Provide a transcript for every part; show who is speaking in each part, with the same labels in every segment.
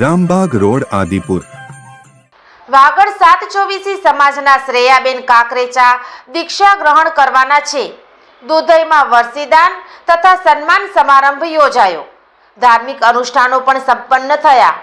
Speaker 1: Rambag road, Adipur.
Speaker 2: Vagad સાત ચોવીસી સમાજના શ્રેયાબેન કાકરેચા દીક્ષા ગ્રહણ કરવાના છે. દુધઈમાં વર્ષીદાન તથા સન્માન સમારંભ યોજાયો. ધાર્મિક અનુષ્ઠાનો પણ સંપન્ન થયા.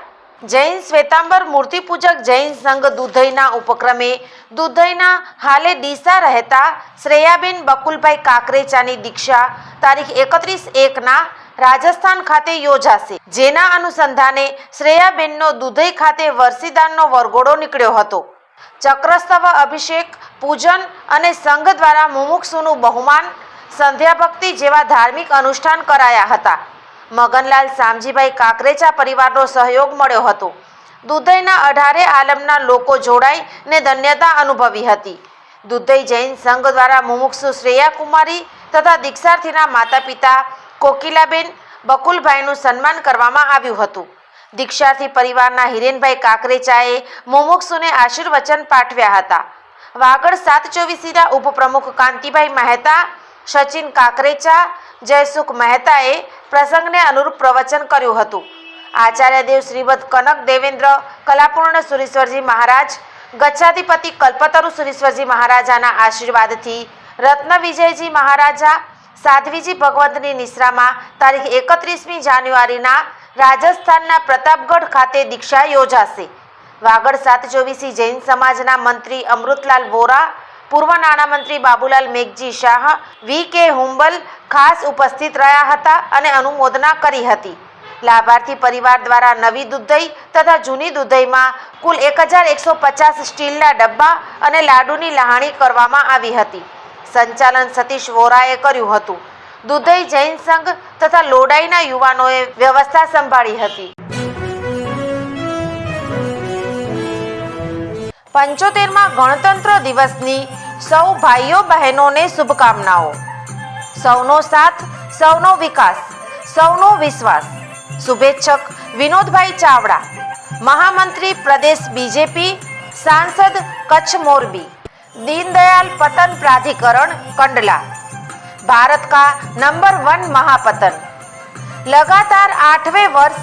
Speaker 2: જૈન શ્વેતાંબર મૂર્તિપૂજક જૈન સંઘ દુધઈના ઉપક્રમે દુધઈના હાલે ડીસા રહેતા શ્રેયાબેન બકુલભાઈ કાકરેચાની દીક્ષા તારીખ એકત્રીસ એકના રાજસ્થાન ખાતે યોજાશે. જેના અનુસંધાને શ્રેયાબેનનો દુધઈ ખાતે વરસીદાનનો વરઘોડો નીકળ્યો હતો. ચક્રસ્તવ અભિષેક, પૂજન અને સંઘ દ્વારા મુમુક્ષુનું બહુમાન સંધ્યા જેવા ધાર્મિક અનુષ્ઠાન કરાયા હતા. મગનલાલ શામજીભાઈ કાકરેચા પરિવારનો સહયોગ મળ્યો હતો. દુધઈના અઢારે આલમના લોકો જોડાઈ ને ધન્યતા અનુભવી હતી. દુધઈ જૈન સંઘ દ્વારા મુમુક્ષુ શ્રેયા કુમારી તથા દીક્ષાર્થીના માતા પિતા કોકિલાબેન બકુલભાઈનું સન્માન કરવામાં આવ્યું હતું. દીક્ષાર્થી પરિવારના હિરેનભાઈ કાકરેચાએ મોમુક્ષુને આશીર્વચન પાઠવ્યા હતા. વાગડ સાત ચોવીસીના ઉપપ્રમુખ કાંતિભાઈ મહેતા, સચિન કાકરેચા, જયસુખ મહેતાએ પ્રસંગને અનુરૂપ પ્રવચન કર્યું હતું. આચાર્ય દેવ શ્રીમદ કનક દેવેન્દ્ર, કલાપૂર્ણ સુરેશ્વરજી મહારાજ, ગચ્છાધિપતિ કલ્પતરુ સુરેશ્વરજી મહારાજાના આશીર્વાદથી રત્ન વિજયજી મહારાજા સાધ્વીજી ભગવંતની નિશ્રામાં તારીખ એકત્રીસમી જાન્યુઆરીના રાજસ્થાનના પ્રતાપગઢ ખાતે દીક્ષા યોજાશે. વાગડ સાત ચોવીસી જૈન સમાજના મંત્રી અમૃતલાલ વોરા, પૂર્વ નાણામંત્રી બાબુલાલ મેઘજી શાહ, વી કે હુંબલ ખાસ ઉપસ્થિત રહ્યા હતા અને અનુમોદના કરી હતી. લાભાર્થી પરિવાર દ્વારા નવી દુધઈ તથા જૂની દુધઈમાં કુલ એક હજાર એકસો પચાસ સ્ટીલના ડબ્બા અને લાડુની લહાણી કરવામાં આવી હતી. સંચાલન સતીશ વોરાએ કર્યું હતું. દુધઈ જૈન સંઘ તથા લોડાઈના યુવાનોએ વ્યવસ્થા સંભાળી હતી. પંચોતેરમાં ગણતંત્ર દિવસની સૌ ભાઈઓ બહેનોને શુભકામનાઓ. સૌનો સાથ, સૌનો વિકાસ, સૌનો વિશ્વાસ. શુભેચ્છક વિનોદભાઈ ચાવડા. મહામંત્રી પ્રદેશ બીજેપી, સાંસદ કચ્છ મોરબી. दीनदयाल पतन प्राधिकरण, कंडला। भारत का नंबर वन महापतन। लगातार आठवें वर्ष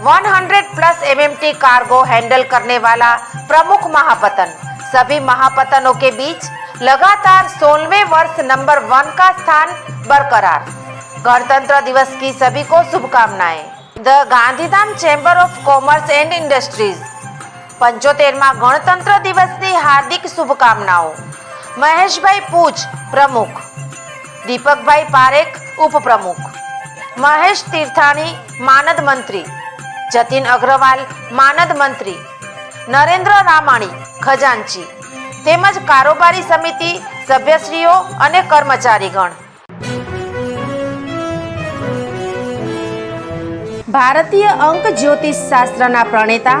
Speaker 2: 100 प्लस एमएमटी कार्गो हैंडल करने वाला प्रमुख महापतन। सभी महापतनों के बीच लगातार सोलहवें वर्ष नंबर वन का स्थान बरकरार। गणतंत्र दिवस की सभी को शुभकामनाएँ। The Gandhidham chamber of commerce and industries. પંચોતેરમાં ગણતંત્ર દિવસની હાર્દિક શુભકામનાઓ. મહેશભાઈ પૂજ પ્રમુખ. દીપકભાઈ પારેખ ઉપપ્રમુખ. મહેશ તીર્થાણી માનદ મંત્રી. જતીન અગ્રવાલ માનદ મંત્રી. નરેન્દ્ર રામાણી ખજાનચી. તેમજ કારોબારી સમિતિ સભ્યશ્રીઓ અને કર્મચારીગણ. ભારતીય અંક જ્યોતિષ શાસ્ત્રના પ્રણેતા